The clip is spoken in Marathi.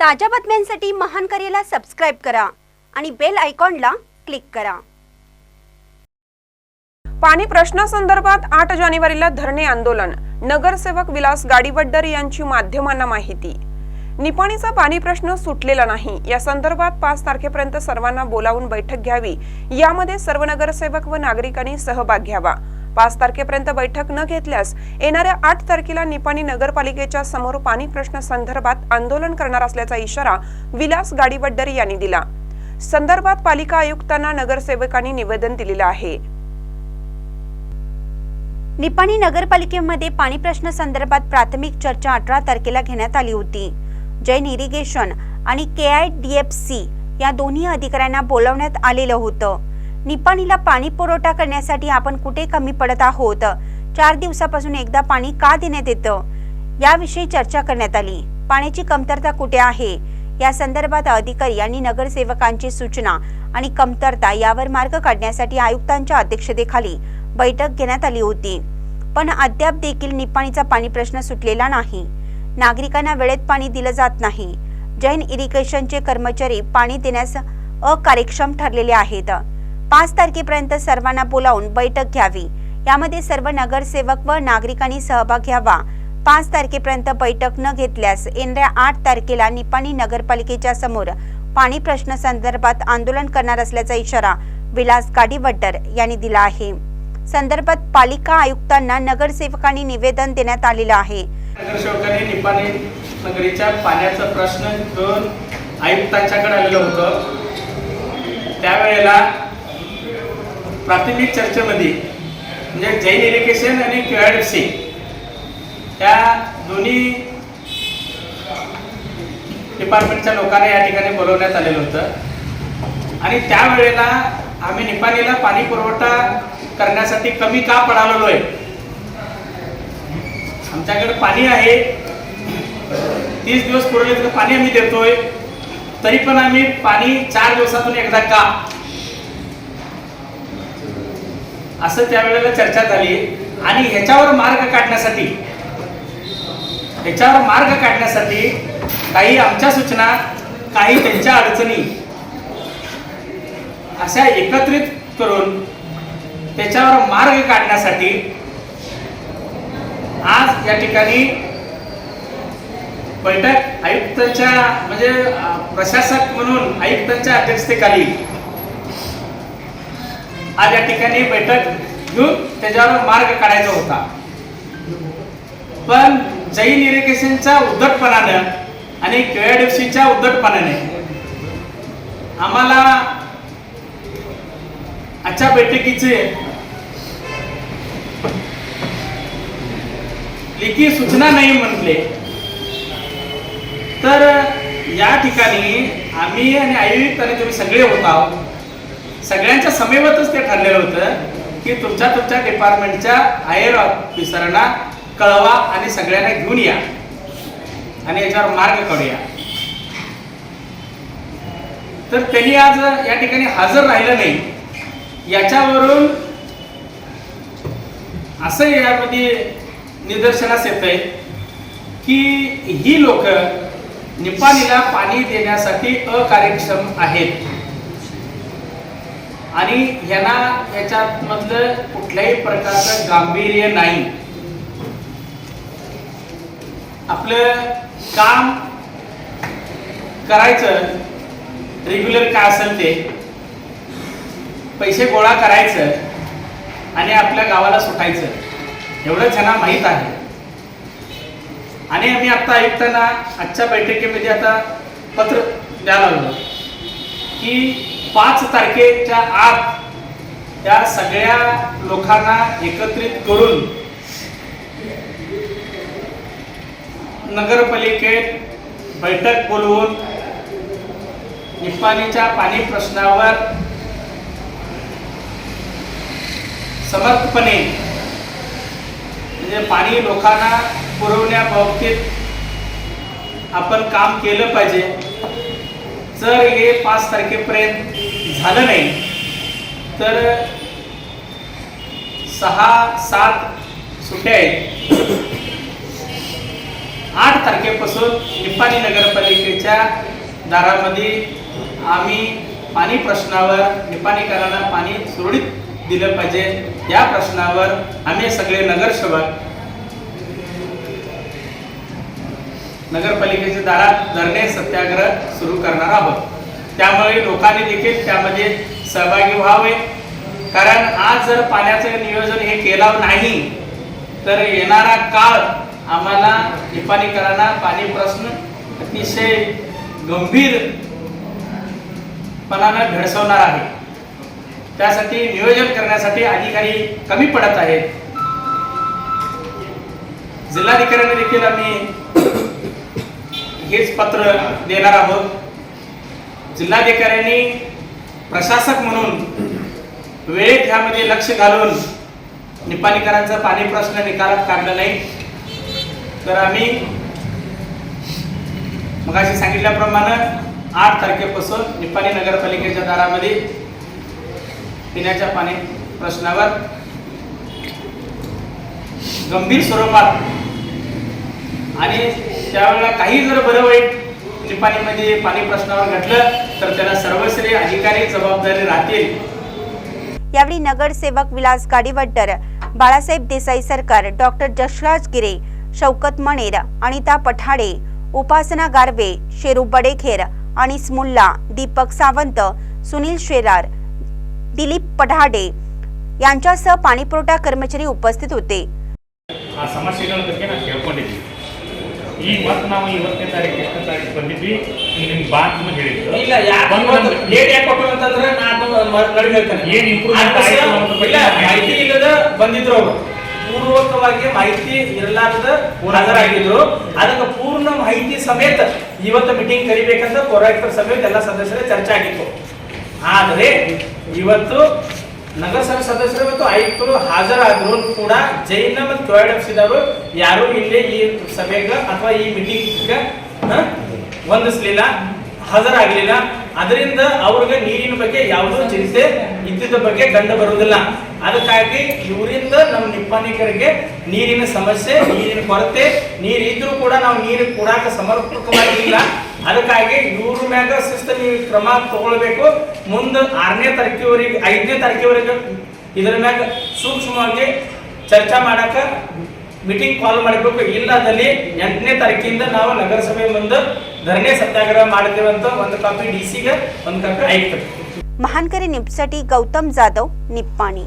ताज्या बातम्यांसाठी महान करेला सबस्क्राईब करा आणि बेल आयकॉनला क्लिक करा. पाणी प्रश्नासंदर्भात आठ जानेवारीला धरणे आंदोलन. नगरसेवक विलास गाडीवड्डर यांची माध्यमांना माहिती. निपाणीचा पाणी प्रश्न सुटलेला नाही. या संदर्भात पाच तारखेपर्यंत सर्वांना बोलावून बैठक घ्यावी. यामध्ये सर्व नगरसेवक व नागरिकांनी सहभाग घ्यावा. पाच तारखेपर्यंत बैठक न घेतल्यास येणाऱ्या आठ तारखेला निपाणी नगरपालिकेच्या समोर पाणी प्रश्न संदर्भात आंदोलन करणार असल्याचा इशारा विलास गाडीवड्डर यांनी दिला. संदर्भात पालिका आयुक्तांना नगरसेवकांनी निवेदन दिलेलं आहे. निपाणी नगरपालिकेमध्ये पाणी प्रश्न संदर्भात प्राथमिक चर्चा अठरा तारखेला घेण्यात आली होती. जैन इरिगेशन आणि K I D F C या दोन्ही अधिकाऱ्यांना बोलवण्यात आलेलं होतं. निपाणीला पाणी पुरवठा करण्यासाठी आपण कुठे कमी पडत आहोत? चार दिवसापासून एकदा पाणी का देण्यात येतं? याविषयी चर्चा करण्यात आली. पाण्याची कमतरता कुठे आहे? या संदर्भात अधिकारी यांनी नगरसेवकांची सूचना आणि कमतरता यावर मार्ग काढण्यासाठी आयुक्तांच्या अध्यक्षतेखाली बैठक घेण्यात आली होती. पण अद्याप देखील निपाणीचा पाणी प्रश्न सुटलेला नाही. नागरिकांना वेळेत पाणी दिलं जात नाही. जैन इरिगेशनचे कर्मचारी पाणी देण्यास अकार्यक्षम ठरलेले आहेत. पाच तारखेपर्यंत सर्वांना बोलावून बैठक घ्यावी. यामध्ये सर्व नगरसेवक व नागरिकांनी सहभाग घ्यावा. पाच तारखेपर्यंत बैठक न घेतल्यास येणाऱ्या आठ तारखेला निपाणी नगरपालिकेच्या समोर पाणी प्रश्न संदर्भात आंदोलन करणार असल्याचा इशारा विलास गाडीवड्डर यांनी दिला आहे. संदर्भात पालिका आयुक्तांना नगरसेवकांनी निवेदन देण्यात आलेलं आहे. नगरसेवकांनी निपाणी नगरीच्या पाण्याचा प्रश्न घेऊन आयुक्तांच्याकडे आलेलं होतं. त्यावेळेला प्राथमिक चर्चेमध्ये म्हणजे जैन इरिगेशन आणि केआरएफसी त्या दोन्ही डिपार्टमेंटच्या लोकांना या ठिकाणी बोलवण्यात आलेलं होतं. आणि त्यावेळेला आम्ही निपाणीला पाणी पुरवठा करण्यासाठी कमी का पडालेलो आहे? आमच्याकडे पाणी आहे. तीस दिवस पुरवले तर पाणी आम्ही देतोय. तरी पण आम्ही पाणी चार दिवसातून एकदा का? असं त्यावेळेला चर्चा झाली आणि ह्याच्यावर मार्ग काढण्यासाठी ह्याच्यावर मार्ग काढण्यासाठी काही आमच्या सूचना काही त्यांच्या अडचणी अशा एकत्रित करून त्याच्यावर मार्ग काढण्यासाठी आज या ठिकाणी बैठक आयुक्तांच्या म्हणजे प्रशासक म्हणून आयुक्तांच्या अध्यक्षतेखाली आज या ठिकाणी बैठक घेऊन त्याच्यावर मार्ग काढायचा होता. पण जैन इरिगेशनच्या उद्धटपणानं आणि केआयडीएफसीच्या उद्धटपणाने आम्हाला आजच्या बैठकीचे लेखी सूचना नाही म्हटले. तर या ठिकाणी आम्ही आणि आयुक्त आणि तुम्ही सगळे होत आहोत. सगळ्यांच्या समेवतच ते ठरलेलं होतं की तुमच्या तुमच्या डिपार्टमेंटच्या आयर ऑफिसरांना कळवा आणि सगळ्यांना घेऊन या. आणि याच्यावर मार्ग काढूया. तर त्यांनी आज या ठिकाणी हजर राहिलं नाही. याच्यावरून असं यामध्ये निदर्शनास येत आहे की ही लोक निपाणीला पाणी देण्यासाठी अकार्यक्षम आहेत. आणि ह्यांना याच्यात मधलं कुठल्याही प्रकारचं गांभीर्य नाही. आपलं काम करायचं रेग्युलर काय असेल ते पैसे गोळा करायचं आणि आपल्या गावाला सुटायचं. एवढंच ह्यांना माहीत आहे. आणि आम्ही आता आयुक्तांना आजच्या बैठकीमध्ये आता पत्र द्यायला लागलो. की पाच तारखेच्या आत त्या सगळ्या लोकांना एकत्रित करून नगरपालिकेत बैठक बोलवून निपाणीच्या पाणी प्रश्नावर समर्थपणे म्हणजे पाणी लोकांना पुरवण्याबाबतीत आपण काम केलं पाहिजे. जर हे पाच तारखेपर्यंत झालं नाही तर सहा सात सुट्या आहेत. आठ तारखेपासून निपाणी नगरपालिकेच्या दारामध्ये आम्ही पाणी प्रश्नावर निपाणीकरांना पाणी सुरळीत दिलं पाहिजे. या प्रश्नावर आम्ही सगळे नगरसेवक नगरपालिकेच्या दारात धरणे सत्याग्रह सुरू करणार आहोत. त्यामुळे लोकांनी देखील त्यामध्ये सहभागी व्हावे. कारण आज जर पाण्याचं नियोजन हे केलं नाही तर येणारा काळ आम्हाला निपाणीकरांना पाणी प्रश्न अतिशय गंभीरपणानं भेडसवणार आहे. त्यासाठी नियोजन करण्यासाठी अधिकारी कमी पडत आहेत. जिल्हाधिकाऱ्यांनी देखील आम्ही हेच पत्र देणार आहोत. जिल्हाधिकाऱ्यांनी प्रशासक म्हणून वेळेत ह्यामध्ये लक्ष घालून निपाणीकरांचा पाणी प्रश्न निकालात काढला नाही. तर आम्ही मगाशी सांगितल्याप्रमाणे आठ तारखेपासून निपाणी नगरपालिकेच्या दारामध्ये पिण्याच्या पाणी प्रश्नावर गंभीर स्वरूपात आणि त्यावेळेला काही जर बरं वाईट निपाणीमध्ये पाणी प्रश्नावर घडलं तर त्याला सर्वश्रेय अधिकारी जबाबदारी राहतील. यावेळी नगरसेवक विलास गाडीवड्डर बाळासाहेब देसाई सरकार डॉक्टर जशराज गिरे शौकत मणेर अनिता पठाडे उपासना गारवे शेरू बडेखेर अनिस मुल्ला दीपक सावंत सुनील शेलार दिलीप पठाडे यांच्यासह पाणीपुरवठा कर्मचारी उपस्थित होते. ಆ ಸಮಸ್ಯೆಗಳ ಬಗ್ಗೆ ನಾನು ಕೇಳ್ಕೊಂಡಿದ್ವಿ ಈ ಇವತ್ತು ನಾವು ಇವತ್ತನೇ ತಾರೀಕು ಎಷ್ಟನೇ ತಾರೀಕು ಬಂದಿದ್ವಿ. ನಿಮ್ಗೆ ಬಾ ಅಂತ ಹೇಳಿದ್ರು ಇಲ್ಲ ಯಾಕೆ ಬಂದು ಇವತ್ತು ಲೇಟ್ ಯಾಕೆ ಕೊಟ್ಟರು ಅಂತಂದ್ರೆ ನಾನು ಮ- ನಡುವೆ ಹೇಳ್ತೇನೆ. ಏನ್ ಆಯ್ತು ಇಲ್ಲ ಮಾಹಿತಿ ಇಲ್ಲದ ಬಂದಿದ್ರು ಅವರು. ಪೂರ್ವಕವಾಗಿ ಮಾಹಿತಿ ಇರಲಾರದ ಹಾಜರಾಗಿದ್ರು. ಅದಕ್ಕೆ ಪೂರ್ಣ ಮಾಹಿತಿ ಸಮೇತ ಇವತ್ತು ಮೀಟಿಂಗ್ ಕರಿಬೇಕಂತ ಪೌರಾಯುಕ್ತರ ಸಮೇತ ಎಲ್ಲ ಸದಸ್ಯರ ಚರ್ಚೆ ಆಗಿತ್ತು. ಆದರೆ ಇವತ್ತು ನಗರಸಭೆ ಸದಸ್ಯರು ಮತ್ತು ಆಯುಕ್ತರು ಹಾಜರಾದ್ರು ಕೂಡ ಜೈನ ಮತ್ತು ಕೆಆರ್ಎಫ್ಸಿದವರು ಯಾರು ಇಲ್ಲಿ ಈ ಸಭೆಗ ಅಥವಾ ಈ ಮೀಟಿಂಗ್ ಹೊಂದಿಸ್ಲಿಲ್ಲ, ಹಾಜರಾಗಲಿಲ್ಲ. ಅದರಿಂದ ಅವ್ರಿಗೆ ನೀರಿನ ಬಗ್ಗೆ ಯಾವುದೋ ಚಿಂತೆ ಇದ್ದಿದ್ದ ಬಗ್ಗೆ ಕಂಡು ಬರುವುದಿಲ್ಲ. ಅದಕ್ಕಾಗಿ ಇವರಿಂದ ನಮ್ಮ ನಿಪ್ಪಾಣಿಕರಿಗೆ ನೀರಿನ ಸಮಸ್ಯೆ, ನೀರಿನ ಕೊರತೆ ನೀರು ಇದ್ರೂ ಕೂಡ ನಾವು ನೀರು ಕೊಡಾಕ ಸಮರ್ಪಕವಾಗಿ ಇಲ್ಲ ಅದಕ್ಕಾಗಿ ಇವ್ರ ಮ್ಯಾಗ ಶಿಸ್ತು ನೀವು ಕ್ರಮ ತಗೊಳ್ಬೇಕು. ಮುಂದೆ ಆರನೇ ತಾರೀಕಿವರೆಗೆ, ಐದನೇ ತಾರೀಕಿವರೆಗೆ ಇದರ ಮ್ಯಾಗ ಸೂಕ್ಷ್ಮವಾಗಿ ಚರ್ಚೆ ಮಾಡಕ ಮೀಟಿಂಗ್ ಕಾಲ್ ಮಾಡಬೇಕು. ಇಲ್ಲದಲ್ಲಿ ಎಂಟನೇ ತಾರೀಕಿಂದ ನಾವು ನಗರಸಭೆ ಮುಂದೆ ಧರಣಿ ಸತ್ಯಾಗ್ರಹ ಮಾಡ್ತೇವೆ ಅಂತ ಒಂದು ಕಾಪಿ ಡಿಸಿಗೆ ಒಂದು ಕಾಪಿ ಆಯ್ತು. ಮಹಾನ್ಕರಿ ನಿಪ್ಸಟಿ ಗೌತಮ್ ಜಾಧವ್, ನಿಪ್ಪಾಣಿ.